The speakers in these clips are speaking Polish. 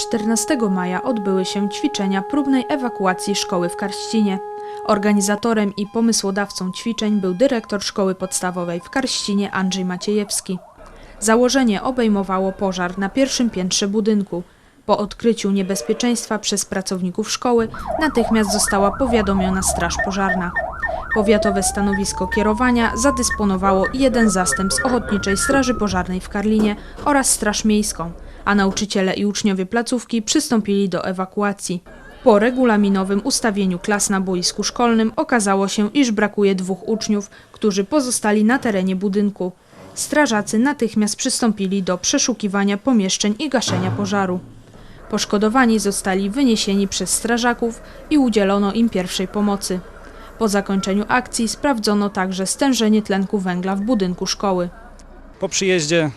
14 maja odbyły się ćwiczenia próbnej ewakuacji szkoły w Karścinie. Organizatorem i pomysłodawcą ćwiczeń był dyrektor szkoły podstawowej w Karścinie Andrzej Maciejewski. Założenie obejmowało pożar na pierwszym piętrze budynku. Po odkryciu niebezpieczeństwa przez pracowników szkoły natychmiast została powiadomiona Straż Pożarna. Powiatowe stanowisko kierowania zadysponowało jeden zastęp z Ochotniczej Straży Pożarnej w Karlinie oraz Straż Miejską, a nauczyciele i uczniowie placówki przystąpili do ewakuacji. Po regulaminowym ustawieniu klas na boisku szkolnym okazało się, iż brakuje dwóch uczniów, którzy pozostali na terenie budynku. Strażacy natychmiast przystąpili do przeszukiwania pomieszczeń i gaszenia pożaru. Poszkodowani zostali wyniesieni przez strażaków i udzielono im pierwszej pomocy. Po zakończeniu akcji sprawdzono także stężenie tlenku węgla w budynku szkoły. Po przyjeździe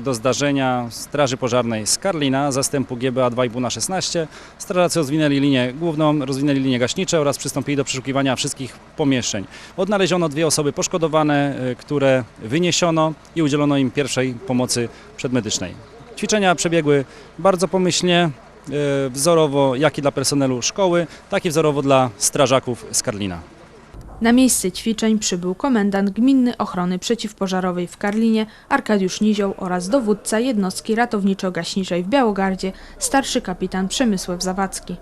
do zdarzenia Straży Pożarnej z Karlina, zastępu GBA 2,5 na 16, strażacy rozwinęli linię główną, rozwinęli linie gaśnicze oraz przystąpili do przeszukiwania wszystkich pomieszczeń. Odnaleziono dwie osoby poszkodowane, y, które wyniesiono i udzielono im pierwszej pomocy przedmedycznej. Ćwiczenia przebiegły bardzo pomyślnie, y, wzorowo jak i dla personelu szkoły, tak i wzorowo dla strażaków z Karlina. Na miejsce ćwiczeń przybył komendant Gminny Ochrony Przeciwpożarowej w Karlinie Arkadiusz Nizioł oraz dowódca jednostki ratowniczo-gaśniczej w Białogardzie starszy kapitan Przemysław Zawadzki.